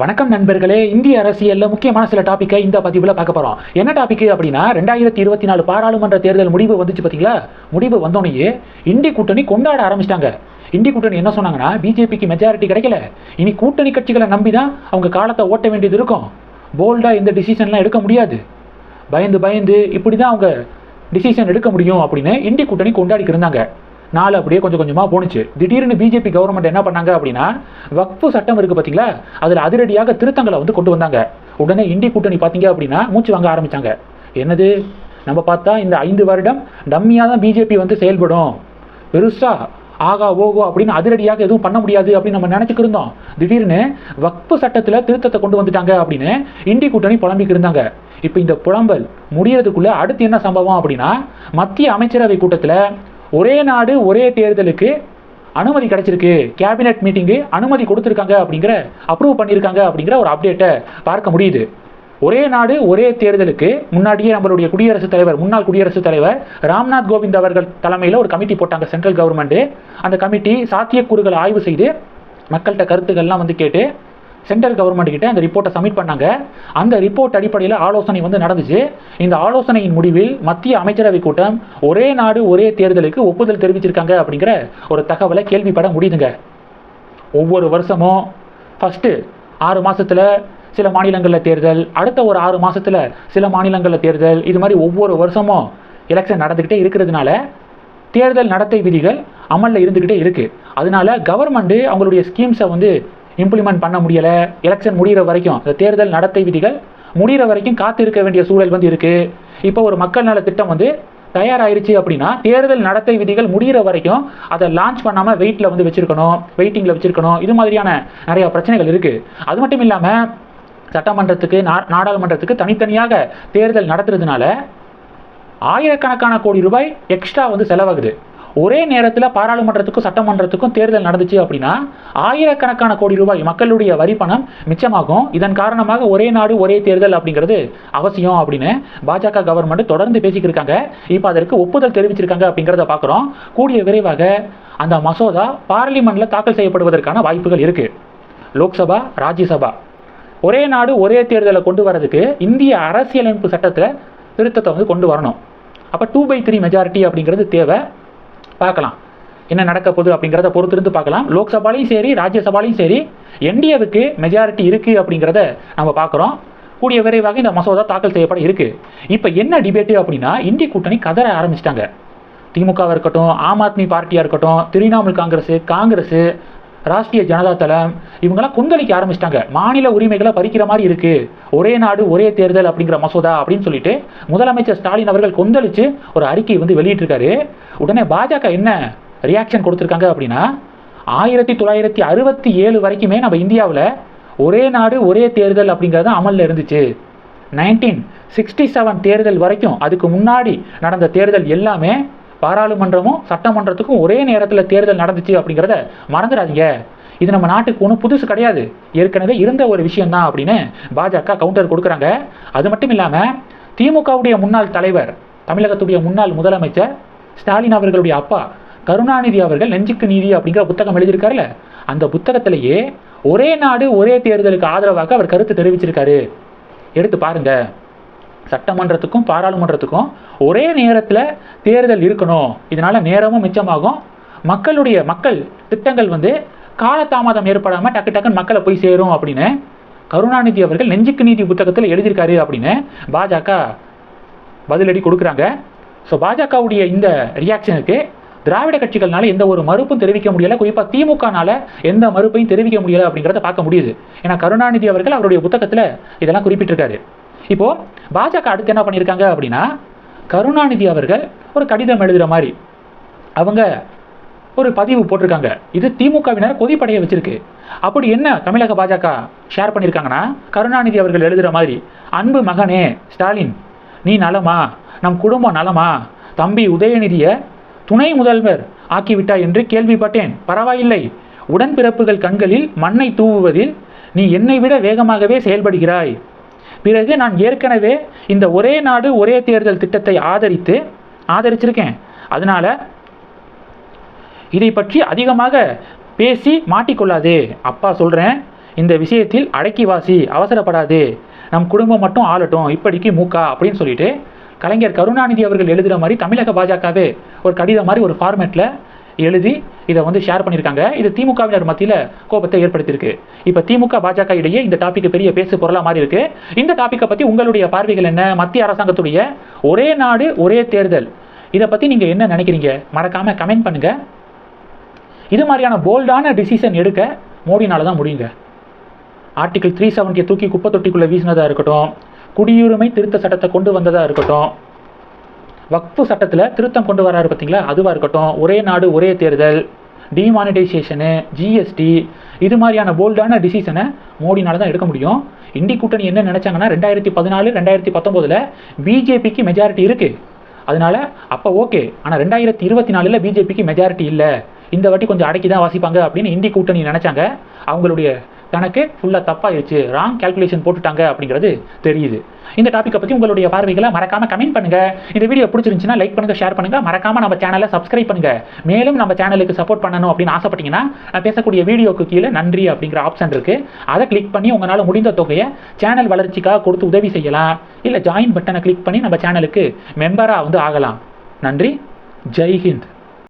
வணக்கம் நண்பர்களே இந்திய அரசியலில் முக்கியமான சில டாப்பிக்கை இந்த பதிவில் பார்க்க போகிறோம் என்ன டாபிக் அப்படின்னா ரெண்டாயிரத்தி இருபத்தி நாலு பாராளுமன்ற தேர்தல் முடிவு வந்துச்சு பார்த்தீங்களா முடிவு வந்தோடனேயே இந்தி கூட்டணி கொண்டாட ஆரம்பிச்சிட்டாங்க. இந்தி கூட்டணி என்ன சொன்னாங்கன்னா பிஜேபிக்கு மெஜாரிட்டி கிடைக்கல. இனி கூட்டணி கட்சிகளை நம்பி தான் அவங்க காலத்தை ஓட்ட வேண்டியது இருக்கும். போல்டாக எந்த டிசிஷன்லாம் எடுக்க முடியாது. பயந்து பயந்து இப்படி தான் அவங்க டிசிஷன் எடுக்க முடியும் அப்படின்னு இந்தி கூட்டணி கொண்டாடிக்கு நாள் அப்படியே கொஞ்சம் கொஞ்சமாக போணுச்சு. திடீர்னு பிஜேபி கவர்மெண்ட் என்ன பண்ணாங்க அப்படின்னா வக்ஃபு சட்டம் இருக்குது பார்த்தீங்களா அதில் அதிரடியாக திருத்தங்களை வந்து கொண்டு வந்தாங்க. உடனே இந்தி கூட்டணி பார்த்தீங்க அப்படின்னா மூச்சு வாங்க ஆரம்பிச்சாங்க. என்னது? நம்ம பார்த்தா இந்த ஐந்து வருடம் டம்மியாக தான் பிஜேபி வந்து செயல்படும். பெருசாக ஆகா ஓகோ அப்படின்னு அதிரடியாக எதுவும் பண்ண முடியாது அப்படின்னு நம்ம நினச்சிக்கிட்டு இருந்தோம். திடீர்னு வக்ஃபு சட்டத்தில் திருத்தத்தை கொண்டு வந்துட்டாங்க அப்படின்னு இந்தி கூட்டணி புலம்பிக்கு இருந்தாங்க. இப்போ இந்த புலம்பல் முடியறதுக்குள்ளே அடுத்து என்ன சம்பவம் அப்படின்னா மத்திய அமைச்சரவை கூட்டத்தில் ஒரே நாடு ஒரே தேர்தலுக்கு அனுமதி கிடைச்சிருக்கு. கேபினெட் மீட்டிங்கு அனுமதி கொடுத்துருக்காங்க அப்படிங்கிற அப்ரூவ் பண்ணியிருக்காங்க அப்படிங்கிற ஒரு அப்டேட்டை பார்க்க முடியுது. ஒரே நாடு ஒரே தேர்தலுக்கு முன்னாடியே நம்மளுடைய குடியரசுத் தலைவர் முன்னாள் குடியரசுத் தலைவர் ராம்நாத் கோவிந்த் அவர்கள் தலைமையில் ஒரு கமிட்டி போட்டாங்க சென்ட்ரல் கவர்மெண்ட்டு அந்த கமிட்டி சாத்தியக்கூறுகளை ஆய்வு செய்து மக்கள்கிட்ட கருத்துக்கள்லாம் வந்து கேட்டு சென்ட்ரல் கவர்மெண்ட் கிட்ட அந்த ரிப்போர்ட்டை சப்மிட் பண்ணாங்க. அந்த ரிப்போர்ட் அடிப்படையில் ஆலோசனை வந்து நடந்துச்சு. இந்த ஆலோசனையின் முடிவில் மத்திய அமைச்சரவை கூட்டம் ஒரே நாடு ஒரே தேர்தலுக்கு ஒப்புதல் தெரிவிச்சிருக்காங்க அப்படிங்கிற ஒரு தகவலை கேள்விப்பட முடியுதுங்க. ஒவ்வொரு வருஷமும் ஃபஸ்ட்டு ஆறு மாதத்தில் சில மாநிலங்களில் தேர்தல் அடுத்த ஒரு ஆறு மாதத்தில் சில மாநிலங்களில் தேர்தல் இது மாதிரி ஒவ்வொரு வருஷமும் எலெக்ஷன் நடந்துக்கிட்டே இருக்கிறதுனால தேர்தல் நடத்தை விதிகள் அமலில் இருந்துக்கிட்டே இருக்குது அதனால கவர்மெண்ட்டு அவங்களுடைய ஸ்கீம்ஸை வந்து இம்ப்ளிமெண்ட் பண்ண முடியலை எலெக்ஷன் முடிகிற வரைக்கும் இந்த தேர்தல் நடத்தை விதிகள் முடிகிற வரைக்கும் காத்து இருக்க வேண்டிய சூழல் வந்து இருக்குது இப்போ ஒரு மக்கள் நல திட்டம் வந்து தயாராயிருச்சு அப்படின்னா தேர்தல் நடத்தை விதிகள் முடிகிற வரைக்கும் அதை லான்ச் பண்ணாமல் வெயிட்டில் வந்து வச்சுருக்கணும் வெயிட்டிங்கில் வச்சுருக்கணும். இது மாதிரியான நிறையா பிரச்சனைகள் இருக்குது அது மட்டும் இல்லாமல் சட்டமன்றத்துக்கு நா- நாடாளுமன்றத்துக்கு தனித்தனியாக தேர்தல் நடத்துறதுனால ஆயிரக்கணக்கான கோடி ரூபாய் எக்ஸ்ட்ரா வந்து செலவாகுது. ஒரே நேரத்தில் பாராளுமன்றத்துக்கும் சட்டமன்றத்துக்கும் தேர்தல் நடந்துச்சு அப்படின்னா ஆயிரக்கணக்கான கோடி ரூபாய் மக்களுடைய வரி பணம் மிச்சமாகும். இதன் காரணமாக ஒரே நாடு ஒரே தேர்தல் அப்படிங்கிறது அவசியம் அப்படின்னு பாஜக கவர்மெண்ட் தொடர்ந்து பேசிக்கிட்டு இருக்காங்க இப்போ அதற்கு ஒப்புதல் தெரிவிச்சிருக்காங்க அப்படிங்கிறத பார்க்குறோம் கூடிய விரைவாக அந்த மசோதா பார்லிமெண்ட்ல தாக்கல் செய்யப்படுவதற்கான வாய்ப்புகள் இருக்கு. லோக்சபா ராஜ்யசபா. ஒரே நாடு ஒரே தேர்தலை கொண்டு வரதுக்கு இந்திய அரசியலமைப்பு சட்டத்தில் திருத்தத்தை வந்து கொண்டு வரணும். அப்போ டூ பை த்ரீ மெஜாரிட்டி அப்படிங்கிறது தேவை. பார்க்கலாம். என்ன நடக்க போகுது அப்படிங்கிறத பொறுத்திருந்து பார்க்கலாம். லோக்சபாலையும் சரி ராஜ்யசபாலையும் சரி என்டிஏவுக்கு மெஜாரிட்டி இருக்குது அப்படிங்கிறத நம்ம பார்க்குறோம். கூடிய விரைவாக இந்த மசோதா தாக்கல் செய்யப்பட இருக்குது இப்போ என்ன டிபேட்டு அப்படின்னா இந்திய கூட்டணி கதற ஆரம்பிச்சிட்டாங்க. திமுகவாக இருக்கட்டும் ஆம் ஆத்மி பார்ட்டியாக இருக்கட்டும் திரிணாமுல் காங்கிரஸ் காங்கிரஸ் ராஷ்டிரிய ஜனதா தளம் இவங்கெல்லாம் கொந்தளிக்க ஆரம்பிச்சிட்டாங்க. மாநில உரிமைகளை பறிக்கிற மாதிரி இருக்குது ஒரே நாடு ஒரே தேர்தல் அப்படிங்கிற மசோதா அப்படின்னு சொல்லிட்டு முதலமைச்சர் ஸ்டாலின் அவர்கள் கொந்தளித்து ஒரு அறிக்கை வந்து வெளியிட்டிருக்காரு. உடனே பாஜக என்ன ரியாக்ஷன் கொடுத்துருக்காங்க அப்படின்னா ஆயிரத்தி தொள்ளாயிரத்தி அறுபத்தி ஏழு வரைக்குமே நம்ம இந்தியாவில் ஒரே நாடு ஒரே தேர்தல் அப்படிங்கிறது அமலில் இருந்துச்சு. நைன்டீன் சிக்ஸ்டி செவன் தேர்தல் வரைக்கும் அதுக்கு முன்னாடி நடந்த தேர்தல் எல்லாமே பாராளுமன்றமும் சட்டமன்றத்துக்கும் ஒரே நேரத்தில் தேர்தல் நடந்துச்சு அப்படிங்கிறத மறந்துடாதீங்க. இது நம்ம நாட்டுக்கு ஒன்றும் புதுசு கிடையாது. ஏற்கனவே இருந்த ஒரு விஷயம்தான் அப்படின்னு பாஜக கவுண்டர் கொடுக்குறாங்க. அது மட்டும் இல்லாமல் திமுகவுடைய முன்னாள் தலைவர் தமிழகத்துடைய முன்னாள் முதலமைச்சர் ஸ்டாலின் அவர்களுடைய அப்பா கருணாநிதி அவர்கள் நெஞ்சுக்கு நீதி அப்படிங்கிற புத்தகம் எழுதியிருக்காருல்ல? அந்த புத்தகத்திலேயே ஒரே நாடு ஒரே தேர்தலுக்கு ஆதரவாக அவர் கருத்து தெரிவிச்சிருக்காரு. எடுத்து பாருங்க. சட்டமன்றத்துக்கும் பாராளுமன்றத்துக்கும் ஒரே நேரத்தில் தேர்தல் இருக்கணும். இதனால நேரமும் மிச்சமாகும். மக்களுடைய மக்கள் திட்டங்கள் வந்து காலதாமதம் ஏற்படாமல் டக்கு டக்குன்னு மக்களை போய் சேரும் அப்படின்னு கருணாநிதி அவர்கள் நெஞ்சுக்கு நீதி புத்தகத்தில் எழுதியிருக்காரு அப்படின்னு பாஜக பதிலடி கொடுக்குறாங்க. ஸோ பாஜகவுடைய இந்த ரியாக்ஷனுக்கு திராவிட கட்சிகள்னால எந்த ஒரு மறுப்பும் தெரிவிக்க முடியல. குறிப்பாக திமுகனால எந்த மறுப்பையும் தெரிவிக்க முடியல அப்படிங்கிறத பார்க்க முடியுது. ஏன்னா கருணாநிதி அவர்கள் அவருடைய புத்தகத்தில் இதெல்லாம் குறிப்பிட்டிருக்காரு. இப்போ பாஜக அடுத்து என்ன பண்ணியிருக்காங்க அப்படின்னா கருணாநிதி அவர்கள் ஒரு கடிதம் எழுதுகிற மாதிரி அவங்க ஒரு பதிவு போட்டிருக்காங்க. இது திமுகவினர் கொதிப்படைய வச்சிருக்கு. அப்படி என்ன தமிழக பாஜக ஷேர் பண்ணியிருக்காங்கன்னா கருணாநிதி அவர்கள் எழுதுகிற மாதிரி அன்பு மகனே ஸ்டாலின் நீ நலமா? நம் குடும்பம் நலமா? தம்பி உதயநிதியை துணை முதல்வர் ஆக்கிவிட்டாய் என்று கேள்விப்பட்டேன். பரவாயில்லை. உடன்பிறப்புகள் கண்களில் மண்ணை தூவுவதில் நீ என்னை விட வேகமாகவே செயல்படுகிறாய். பிறகு நான் ஏற்கனவே இந்த ஒரே நாடு ஒரே தேர்தல் திட்டத்தை ஆதரித்து ஆதரிச்சிருக்கேன். அதனால இதை பற்றி அதிகமாக பேசி மாட்டிக்கொள்ளாதே. அப்பா சொல்கிறேன் இந்த விஷயத்தில் அடக்கி வாசி அவசரப்படாது. நம் குடும்பம் மட்டும் ஆளட்டும் இப்படிக்கு மூக்கா அப்படின்னு சொல்லிட்டு கலைஞர் கருணாநிதி அவர்கள் எழுதுகிற மாதிரி தமிழக பாஜகவே ஒரு கடிதம் மாதிரி ஒரு ஃபார்மேட்டில் எழுதி இதை வந்து ஷேர் பண்ணியிருக்காங்க இது திமுகவினர் மத்தியில் கோபத்தை ஏற்படுத்தியிருக்கு. இப்போ திமுக பாஜக இடையே இந்த டாபிக் பெரிய பேசு பொருளாக மாதிரி இருக்கு. இந்த டாப்பிக்கை பற்றி உங்களுடைய பார்வைகள் என்ன? மத்திய அரசாங்கத்துடைய ஒரே நாடு ஒரே தேர்தல். இதை பற்றி நீங்கள் என்ன நினைக்கிறீங்க? மறக்காமல் கமெண்ட் பண்ணுங்கள் இது மாதிரியான போல்டான டிசிஷன் எடுக்க மோடினால தான் முடியுங்க. ஆர்டிகிள் த்ரீ செவன்ட்டியை தூக்கி குப்பை தொட்டிக்குள்ளே வீசினதாக இருக்கட்டும் குடியுரிமை திருத்த சட்டத்தை கொண்டு வந்ததாக இருக்கட்டும். வக்ஃபு சட்டத்தில் திருத்தம் கொண்டு வராரு பார்த்தீங்களா? அதுவாக இருக்கட்டும். ஒரே நாடு ஒரே தேர்தல் டிமானிட்டைசேஷனு ஜிஎஸ்டி இது மாதிரியான போல்டான டிசிஷனை மோடினால தான் எடுக்க முடியும். இந்தி கூட்டணி என்ன நினச்சாங்கன்னா ரெண்டாயிரத்தி பதினாலு ரெண்டாயிரத்தி பத்தொம்போதில் பிஜேபிக்கு மெஜாரிட்டி இருக்குது அதனால அப்போ ஓகே ஆனால் ரெண்டாயிரத்தி இருபத்தி நாலில் பிஜேபிக்கு மெஜாரிட்டி இல்லை. இந்த வாட்டி கொஞ்சம் அடக்கி தான் வாசிப்பாங்க அப்படின்னு இந்தி கூட்டணி நினச்சாங்க. அவங்களுடைய கணக்கு ஃபுல்லாக தப்பாயிருச்சு. ராங் கால்குலேஷன் போட்டுட்டாங்க அப்படிங்கிறது தெரியுது. இந்த டாப்பிக்கை பற்றி உங்களுடைய பார்வைகளை மறக்காம கமெண்ட் பண்ணுங்க. இந்த வீடியோ பிடிச்சிருந்துச்சுன்னா லைக் பண்ணுங்க ஷேர் பண்ணுங்க. மறக்காம நம்ம சேனலை சப்ஸ்கிரைப் பண்ணுங்க. மேலும் நம்ம சேனலுக்கு சப்போர்ட் பண்ணணும் அப்படின்னு ஆசைப்பட்டீங்கன்னா நான் பேசக்கூடிய வீடியோக்கு கீழே நன்றி அப்படிங்கிற ஆப்ஷன் இருக்கு. அதை கிளிக் பண்ணி உங்களால் முடிந்த தொகையை சேனல் வளர்ச்சிக்காக கொடுத்து உதவி செய்யலாம். இல்லை ஜாயின் பட்டனை கிளிக் பண்ணி நம்ம சேனலுக்கு மெம்பராக வந்து ஆகலாம். நன்றி. ஜெய்ஹிந்த்